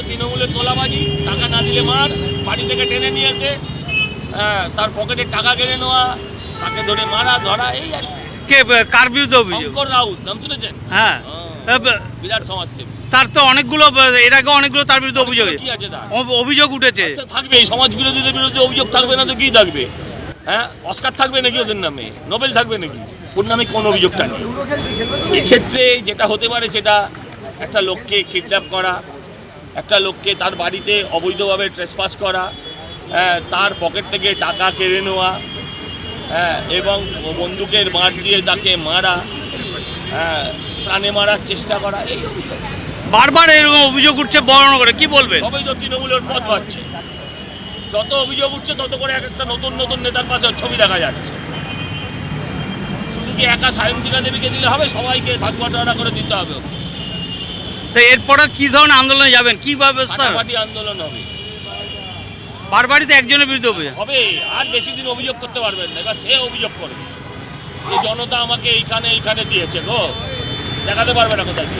হচ্ছে তৃণমূলের তোলাবাজি টাকা না দিলে মার বাড়ি থেকে টেনে নিয়েছে হ্যাঁ তার পকেটে টাকা কেড়ে নেওয়া তাকে ধরে মারা ধরা এই আর কে। কার বিরুদ্ধে অভিযোগ? রাউত নাম শুনেছেন? হ্যাঁ। হ্যাঁ, বিরাট সমাজসেবী। তার তো অনেকগুলো এর আগে অনেকগুলো তার বিরুদ্ধে অভিযোগ কি আছে অভিযোগ উঠেছে। আচ্ছা থাকবে এই সমাজ বিরোধীদের বিরুদ্ধে অভিযোগ থাকবে না তো কি থাকবে? হ্যাঁ অস্কার থাকবে নাকি ওদের নামে? নোবেল থাকবে নাকি? ওর নামে কোন অভিযোগটা নেই। এক্ষেত্রে যেটা হতে পারে সেটা একটা লোককে কিডন্যাপ করা একটা লোককে তার বাড়িতে অবৈধভাবে ট্রেসপাস করা হ্যাঁ, তার পকেট থেকে টাকা কেড়ে নেওয়া হ্যাঁ এবং বন্দুকের মার দিয়ে তাকে মারা হ্যাঁ প্রাণে মারার চেষ্টা করা এই বারবার এরকম অভিযোগ উঠছে বর্ণ করে কি বলবে তো তৃণমূলের পথ বাড়ছে। যত অভিযোগ উঠছে তত করে এক একটা নতুন নতুন নেতার পাশে ছবি দেখা যাচ্ছে। শুধু কি একা সায়ন্তিকা দেবীকে দিলে হবে? সবাইকে ভাগ বাটোয়ারা করে দিতে হবে তো এরপরে কি ধরনের আন্দোলনে যাবেন? কি ব্যবস্থা ফাটাফাটি আন্দোলন হবে। বারবারই তো একজনের বিরুদ্ধে অভিযোগ? হবে। আর বেশি দিন অভিযোগ করতে পারবেন না। এবার সে অভিযোগ করবে। যে জনতা আমাকে এইখানে এইখানে দিয়েছে গো। দেখাতে পারবে না কোথায় কি